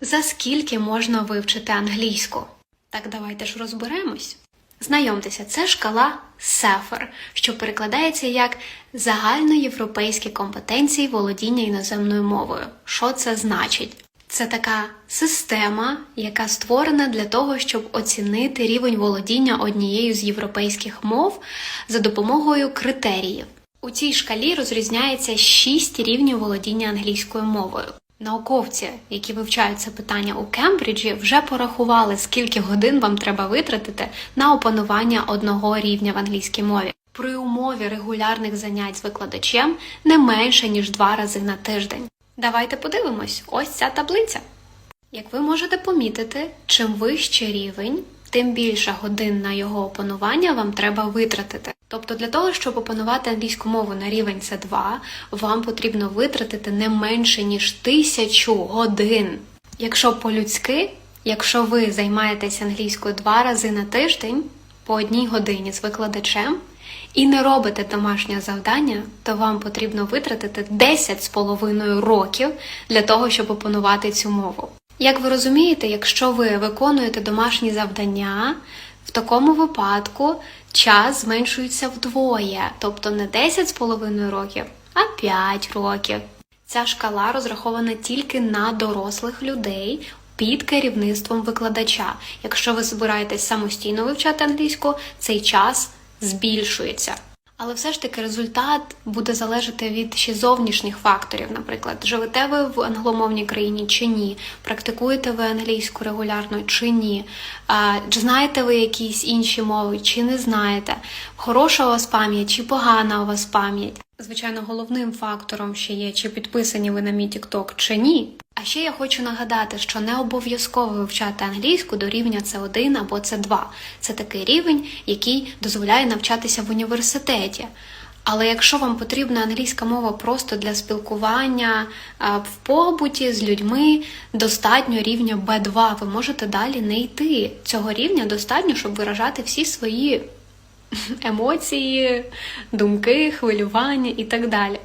За скільки можна вивчити англійську? Так давайте ж розберемось. Знайомтеся, це шкала СЕФЕР, що перекладається як загальноєвропейські компетенції володіння іноземною мовою. Що це значить? Це така система, яка створена для того, щоб оцінити рівень володіння однією з європейських мов за допомогою критеріїв. У цій шкалі розрізняється шість рівнів володіння англійською мовою. Науковці, які вивчають це питання у Кембриджі, вже порахували, скільки годин вам треба витратити на опанування одного рівня в англійській мові. При умові регулярних занять з викладачем не менше ніж два рази на тиждень. Давайте подивимось, ось ця таблиця. Як ви можете помітити, чим вищий рівень, тим більше годин на його опанування вам треба витратити. Тобто для того, щоб опанувати англійську мову на рівень C2, вам потрібно витратити не менше ніж тисячу годин. Якщо по-людськи, якщо ви займаєтесь англійською два рази на тиждень по одній годині з викладачем і не робите домашнє завдання, то вам потрібно витратити 10 з половиною років для того, щоб опанувати цю мову. Як ви розумієте, якщо ви виконуєте домашні завдання, в такому випадку час зменшується вдвоє, тобто не 10 з половиною років, а 5 років. Ця шкала розрахована тільки на дорослих людей під керівництвом викладача. Якщо ви збираєтесь самостійно вивчати англійську, цей час збільшується. Але все ж таки результат буде залежати від ще зовнішніх факторів. Наприклад, живете ви в англомовній країні чи ні, практикуєте ви англійську регулярно чи ні, чи знаєте ви якісь інші мови, чи не знаєте, хороша у вас пам'ять чи погана у вас пам'ять. Звичайно, головним фактором ще є, чи підписані ви на мій TikTok чи ні. А ще я хочу нагадати, що не обов'язково вивчати англійську до рівня C1 або C2. Це такий рівень, який дозволяє навчатися в університеті. Але якщо вам потрібна англійська мова просто для спілкування в побуті з людьми, достатньо рівня B2, ви можете далі не йти. Цього рівня достатньо, щоб виражати всі свої емоції, думки, хвилювання і так далі.